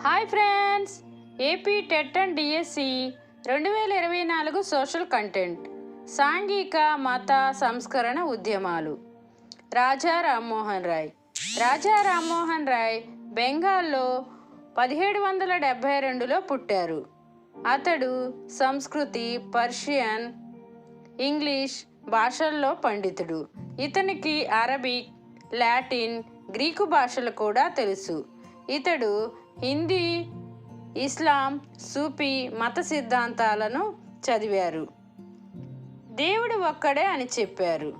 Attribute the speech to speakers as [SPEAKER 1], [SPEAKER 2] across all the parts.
[SPEAKER 1] Hi friends AP TET and DSC రెండు వేల ఇరవై నాలుగు సోషల్ కంటెంట్ సాంఘిక మత సంస్కరణ ఉద్యమాలు. రాజా రామ్మోహన్ రాయ్. రాజా రామ్మోహన్ రాయ్ బెంగాల్లో పదిహేడు వందల డెబ్భై రెండులో పుట్టారు. అతడు సంస్కృతి పర్షియన్ ఇంగ్లీష్ భాషల్లో పండితుడు. ఇతనికి అరబిక్ లాటిన్ గ్రీకు భాషలు కూడా తెలుసు. ఇతడు హిందీ ఇస్లాం సూఫీ మత సిద్ధాంతాలను చదివారు. దేవుడు ఒక్కడే అని చెప్పారు.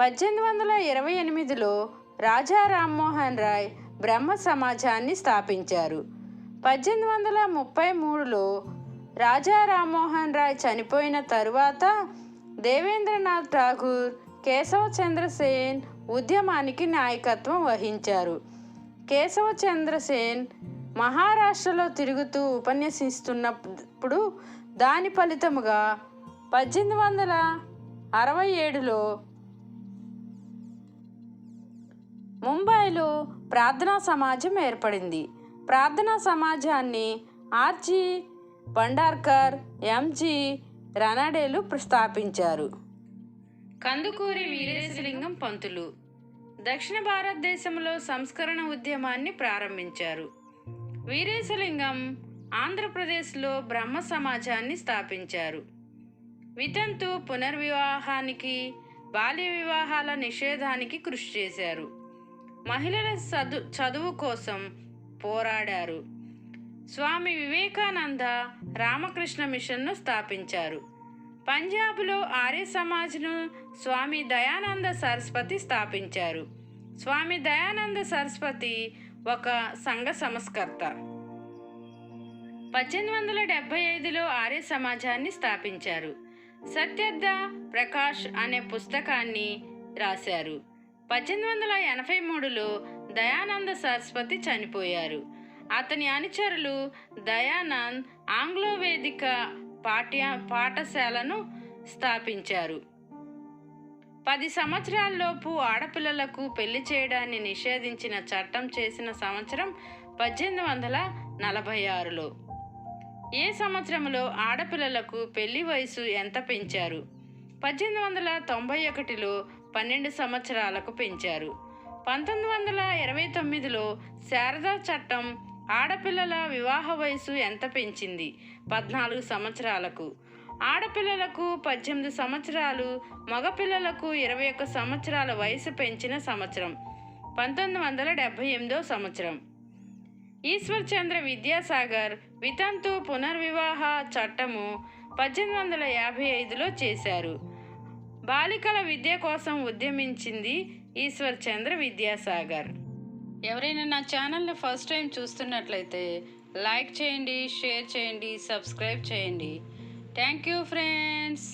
[SPEAKER 1] పద్దెనిమిది వందల ఇరవై ఎనిమిదిలో రాజా రామ్మోహన్ రాయ్ బ్రహ్మ సమాజాన్ని స్థాపించారు. పద్దెనిమిది వందల ముప్పై మూడులో రాజా రామ్మోహన్ రాయ్ చనిపోయిన తరువాత దేవేంద్రనాథ్ ఠాగూర్ కేశవ చంద్రసేన్ ఉద్యమానికి నాయకత్వం వహించారు. కేశవ చంద్రసేన్ మహారాష్ట్రలో తిరుగుతూ ఉపన్యసిస్తున్నప్పుడు దాని ఫలితముగా పద్దెనిమిది వందల అరవై ఏడులో ముంబైలో ప్రార్థనా సమాజం ఏర్పడింది. ప్రార్థనా సమాజాన్ని ఆర్జీ భండార్కర్ ఎంజి రనడేలు స్థాపించారు కందుకూరి వీరేశలింగం పంతులు దక్షిణ భారతదేశంలో సంస్కరణ ఉద్యమాన్ని ప్రారంభించారు. వీరేశలింగం ఆంధ్రప్రదేశ్లో బ్రహ్మ సమాజాన్ని స్థాపించారు. వితంతు పునర్వివాహానికి బాల్య వివాహాల నిషేధానికి కృషి చేశారు. మహిళల చదు చదువు కోసం పోరాడారు. స్వామి వివేకానంద రామకృష్ణ మిషన్ను స్థాపించారు. పంజాబ్లో ఆర్య సమాజ్ను స్వామి దయానంద సరస్వతి స్థాపించారు. స్వామి దయానంద సరస్వతి ఒక సంఘ సంస్కర్త. పద్దెనిమిది వందల డెబ్బై ఐదులో ఆర్య సమాజాన్ని స్థాపించారు. సత్యర్థ ప్రకాష్ అనే పుస్తకాన్ని రాశారు. పద్దెనిమిది వందల ఎనభై మూడులో దయానంద సరస్వతి చనిపోయారు. అతని అనుచరులు దయానంద్ ఆంగ్లో వేదిక పాఠ్య పాఠశాలను స్థాపించారు. పది సంవత్సరాల్లోపు ఆడపిల్లలకు పెళ్ళి చేయడాన్ని నిషేధించిన చట్టం చేసిన సంవత్సరం పద్దెనిమిది వందల నలభై ఆరులో. ఏ సంవత్సరంలో ఆడపిల్లలకు పెళ్ళి వయసు ఎంత పెంచారు? పద్దెనిమిది వందల తొంభై ఒకటిలో పన్నెండు సంవత్సరాలకు పెంచారు. పంతొమ్మిది వందల ఇరవై తొమ్మిదిలో శారదా చట్టం ఆడపిల్లల వివాహ వయసు ఎంత పెంచింది? పద్నాలుగు సంవత్సరాలకు. ఆడపిల్లలకు పద్దెనిమిది సంవత్సరాలు మగపిల్లలకు ఇరవై ఒక్క సంవత్సరాల వయసు పెంచిన సంవత్సరం. పంతొమ్మిది వందల డెబ్భై ఎనిమిదో సంవత్సరం. ఈశ్వర్ చంద్ర విద్యాసాగర్ వితంతు పునర్వివాహ చట్టము పద్దెనిమిది వందల యాభై ఐదులో చేశారు. బాలికల విద్య కోసం ఉద్యమించింది ఈశ్వర్ చంద్ర విద్యాసాగర్. ఎవరైనా నా ఛానల్ని ఫస్ట్ టైం చూస్తున్నట్లయితే లైక్ చేయండి షేర్ చేయండి సబ్స్క్రైబ్ చేయండి. Thank you friends